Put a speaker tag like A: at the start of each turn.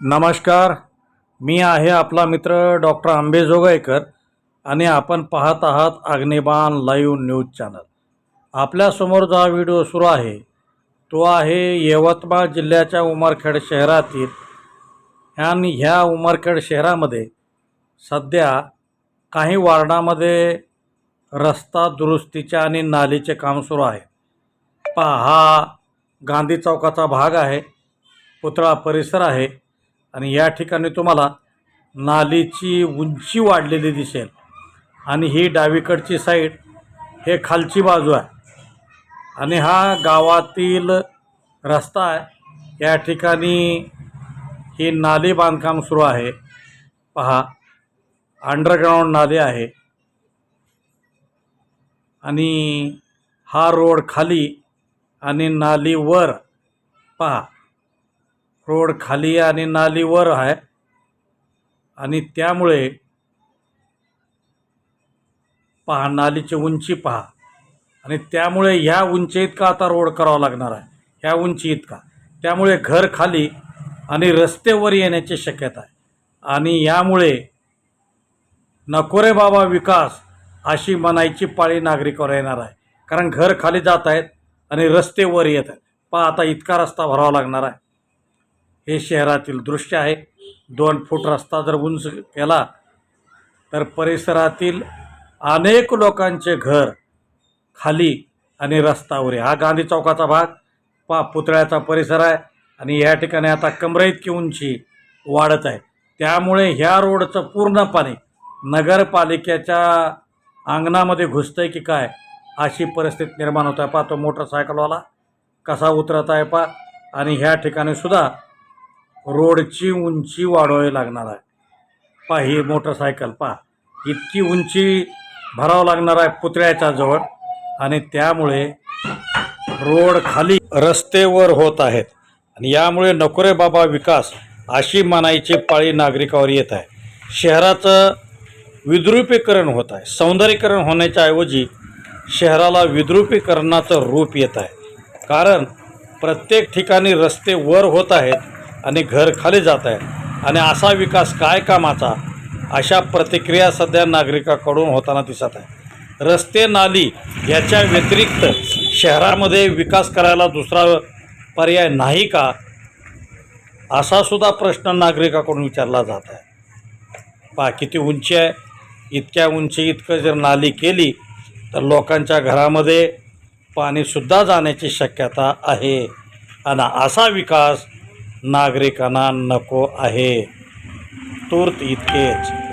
A: नमस्कार. मी आहे आपला मित्र डॉक्टर आंबेजोगाईकर आणि आपण पाहत आहात अग्निबाण लाईव्ह न्यूज चॅनल. आपल्यासमोर जो व्हिडिओ सुरू आहे तो आहे यवतमाळ जिल्ह्याच्या उमरखेड शहरातील आणि ह्या उमरखेड शहरामध्ये सध्या काही वार्डामध्ये रस्ता दुरुस्तीचे आणि नालीचे काम सुरू आहे. पहा हा गांधी चौकाचा भाग आहे पुतळा परिसर आहे. आणि या ठिकाणी तुम्हाला नालीची उंची वाढलेली दिसेल. आणि ही डावीकडची साईड हे खालची बाजू आहे. आणि हा गावातील रस्ता आहे. या ठिकाणी ही नाली बांधकाम सुरू आहे. पहा अंडरग्राऊंड नाली आहे. आणि हा रोड खाली आणि नाली वर पहा रोड खाली आणि नालीवर आहे. आणि त्यामुळे पहा नालीची उंची पहा. आणि त्यामुळे ह्या उंची इतका आता रोड करावा लागणार आहे. ह्या उंची इतका. त्यामुळे घर खाली आणि रस्तेवर येण्याची शक्यता आहे. आणि यामुळे नको रे बाबा विकास अशी म्हणायची पाळी नागरिकावर येणार आहे. कारण घर खाली जात आहेत आणि रस्ते वर येत आहेत. पहा आता इतका रस्ता भरावा लागणार आहे. हे शहरातील दृश्य आहे. दोन फूट रस्ता जर उंच केला तर परिसरातील अनेक लोकांचे घर खाली आणि रस्तावर हा गांधी चौकाचा भाग पा पुतळ्याचा परिसर आहे आणि या ठिकाणी आता कमरे इतकी उंची वाढत आहे. त्यामुळे ह्या रोडचं पूर्णपणे नगरपालिकेच्या अंगणामध्ये घुसतं आहे की काय अशी परिस्थिती निर्माण होत आहे. पा तो मोटरसायकलवाला कसा उतरत आहे पा आणि ह्या ठिकाणी सुद्धा रोडची उंची वाढवावी लागणार आहे. पहा ही मोटरसायकल पहा. इतकी उंची भरावं लागणार आहे पुतळ्याच्या जवळ आणि त्यामुळे रोड खाली रस्तेवर होत आहेत. आणि यामुळे नकोरे बाबा विकास अशी म्हणायची पाळी नागरिकावर येत आहे. शहराचं विद्रुपीकरण होत आहे. सौंदर्यीकरण होण्याच्या ऐवजी शहराला विद्रुपीकरणाचं रूप येत आहे. कारण प्रत्येक ठिकाणी रस्ते वर होत आहेत. आणि घर खाली जात आहे. आणि असा विकास काय कामाचा? अशा प्रतिक्रिया सध्या नागरिकाकडून होताना दिसत आहे. रस्ते नाली याच्या व्यतिरिक्त शहरामध्ये विकास करायला दुसरा पर्याय नाही का? असा सुद्धा प्रश्न नागरिकाकडून विचारला जात आहे. पहा किती उंची आहे? इतक्या उंची इतकं जर नाली केली तर लोकांच्या घरामध्ये पाणीसुद्धा जाण्याची शक्यता आहे. आणि असा विकास नागरिकांना नको आहे. तूर्त इतकेच.